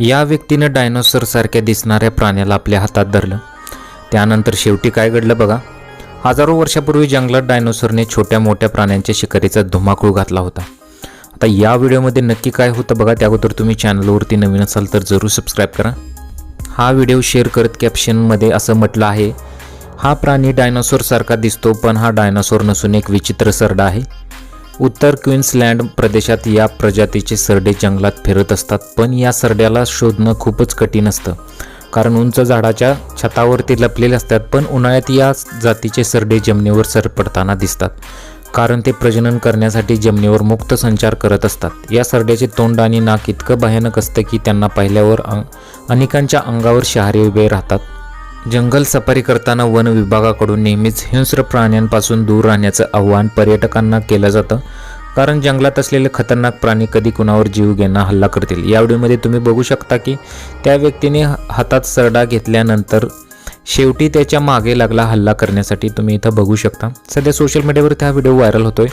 या व्यक्तीनं डायनोसरसारख्या दिसणाऱ्या प्राण्याला आपल्या हातात धरलं. त्यानंतर शेवटी काय घडलं बघा. हजारो वर्षापूर्वी जंगलात डायनोसरने छोट्या मोठ्या प्राण्यांच्या शिकारीचा धुमाकूळ घातला होता. आता या व्हिडिओमध्ये नक्की काय होतं बघा. त्या अगोदर तुम्ही चॅनलवरती नवीन असाल तर जरूर सबस्क्राईब करा. हा व्हिडिओ शेअर करत कॅप्शनमध्ये असं म्हटलं आहे हा प्राणी डायनासोरसारखा दिसतो पण हा डायनासोर नसून एक विचित्र सरडा आहे. उत्तर क्वीन्सलँड प्रदेशात या प्रजातीचे सरडे जंगलात फिरत असतात पण या सरड्याला शोधणं खूपच कठीण असतं. कारण उंच झाडाच्या छतावरती लपलेले असतात पण उन्हाळ्यात या जातीचे सरडे जमिनीवर सरपडताना दिसतात. कारण ते प्रजनन करण्यासाठी जमिनीवर मुक्त संचार करत असतात. या सरड्याचे तोंड आणि नाक इतकं भयानक असतं की त्यांना पाहिल्यावर अंग अनेकांच्या अंगावर शहारे उभे राहतात. जंगल सफारी करताना वन विभागाकडून नेहमीच हिंस्र प्राण्यांपासून दूर राहण्याचं आव्हान पर्यटकांना केलं जातं. कारण जंगलात असलेले खतरनाक प्राणी कधी कुणावर जीव घेणं हल्ला करतील या व्हिडिओमध्ये तुम्ही बघू शकता की त्या व्यक्तीने हातात सरडा घेतल्यानंतर शेवटी त्याच्यामागे लागला हल्ला करण्यासाठी तुम्ही इथं बघू शकता. सध्या सोशल मीडियावर हा व्हिडिओ व्हायरल होतोय.